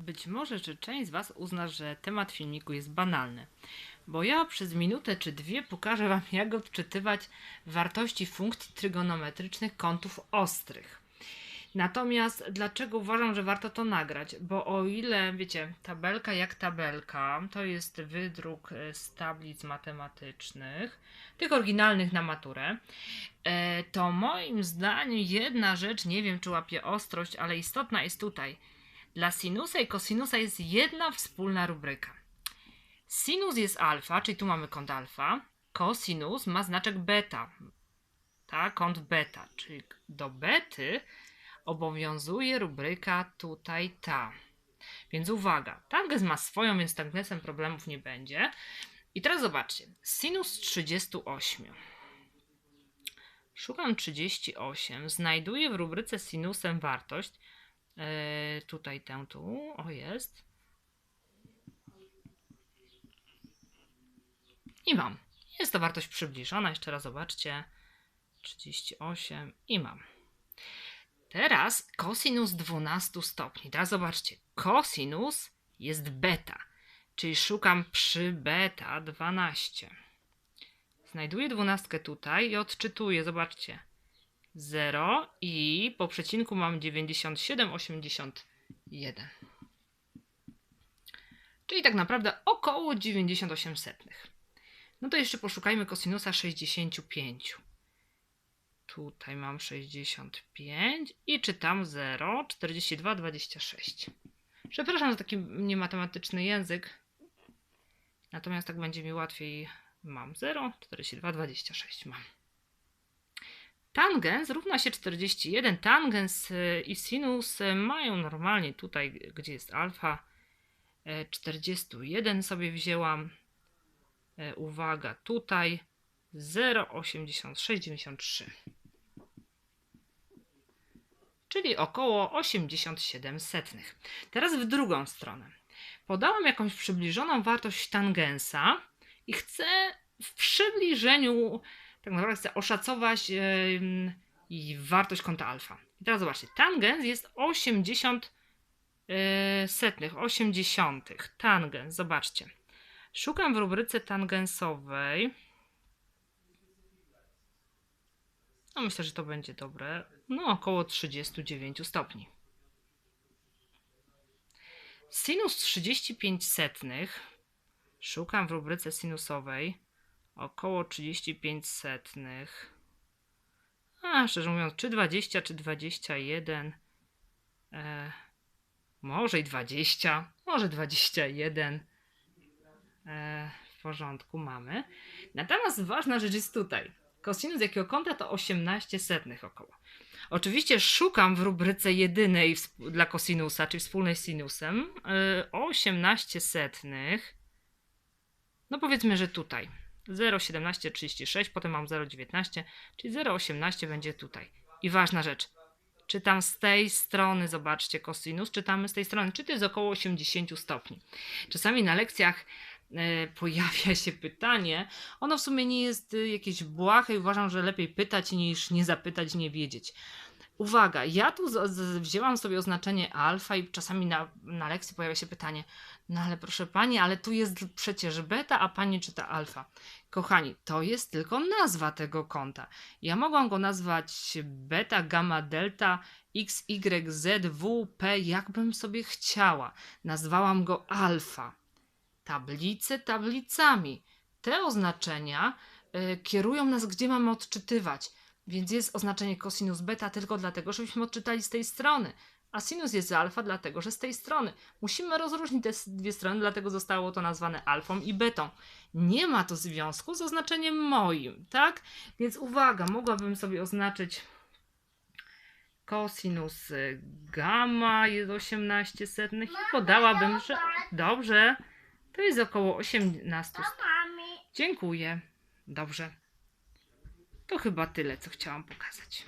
Być może, że część z Was uzna, że temat filmiku jest banalny, bo ja przez minutę czy dwie pokażę Wam, jak odczytywać wartości funkcji trygonometrycznych kątów ostrych. Natomiast dlaczego uważam, że warto to nagrać? Bo o ile, wiecie, tabelka jak tabelka, to jest wydruk e, z tablic matematycznych, tych oryginalnych na maturę, e, to moim zdaniem jedna rzecz, nie wiem czy łapie ostrość, ale istotna jest tutaj. Dla sinusa i kosinusa jest jedna wspólna rubryka. Sinus jest alfa, czyli tu mamy kąt alfa. Kosinus ma znaczek beta. Tak, kąt beta, czyli do bety obowiązuje rubryka tutaj ta. Więc uwaga, tangens ma swoją, więc tangesem problemów nie będzie. I teraz zobaczcie, sinus 38. Szukam 38, znajduję w rubryce sinusem wartość, tutaj tę tu, o jest. I mam. Jest to wartość przybliżona, jeszcze raz zobaczcie. 38 i mam. Teraz kosinus 12 stopni. Teraz zobaczcie, kosinus jest beta, czyli szukam przy beta 12. Znajduję dwunastkę tutaj i odczytuję, zobaczcie. 0 i po przecinku mam 97,81. Czyli tak naprawdę około 98 setnych. No to jeszcze poszukajmy kosinusa 65. Tutaj mam 65 i czytam 0, 42, 26. Przepraszam za taki niematematyczny język. Natomiast tak będzie mi łatwiej. Mam 0, 42, 26 mam. Tangens równa się 41. Tangens y, i sinus y, mają normalnie tutaj, gdzie jest alfa, y, 41 sobie wzięłam. Uwaga, tutaj 0,8693 czyli około 87 setnych. Teraz w drugą stronę. Podałam jakąś przybliżoną wartość tangensa i chcę w przybliżeniu, tak naprawdę chcę oszacować yy, wartość kąta alfa. I teraz zobaczcie, tangens jest 80 yy, setnych, 80. Tangens, zobaczcie. Szukam w rubryce tangensowej. No myślę, że to będzie dobre. No około 39 stopni. Sinus 35 setnych. Szukam w rubryce sinusowej. Około 35 setnych. A, szczerze mówiąc, czy 20, czy 21. E, może i 20, może 21. E, w porządku, mamy. Natomiast ważna rzecz jest tutaj. Kosinus jakiego kąta to 18 setnych około. Oczywiście szukam w rubryce jedynej dla kosinusa, czyli wspólnej z sinusem, yy, 18 setnych. No powiedzmy, że tutaj. 0,1736, potem mam 0,19, czyli 0,18 będzie tutaj. I ważna rzecz. Czytam z tej strony, zobaczcie, kosinus, czytamy z tej strony, czy to jest około 80 stopni. Czasami na lekcjach e, pojawia się pytanie, ono w sumie nie jest y, jakieś błahe i uważam, że lepiej pytać niż nie zapytać, nie wiedzieć. Uwaga, ja tu z, z, wzięłam sobie oznaczenie alfa i czasami na, na lekcji pojawia się pytanie, no ale proszę pani, ale tu jest przecież beta, a pani czyta alfa. Kochani, to jest tylko nazwa tego kąta. Ja mogłam go nazwać beta, gamma, delta, x, y, z, w, p, jakbym sobie chciała. Nazwałam go alfa tablice tablicami. Te oznaczenia y, kierują nas, gdzie mamy odczytywać. Więc jest oznaczenie cosinus beta tylko dlatego, żebyśmy odczytali z tej strony. A sinus jest alfa dlatego, że z tej strony. Musimy rozróżnić te dwie strony, dlatego zostało to nazwane alfą i betą. Nie ma to związku z oznaczeniem moim, tak? Więc uwaga, mogłabym sobie oznaczyć kosinus y, gamma jest 18 setnych i podałabym, że dobrze, to jest około 18 stopni. Mami. Dziękuję. Dobrze. To chyba tyle, co chciałam pokazać.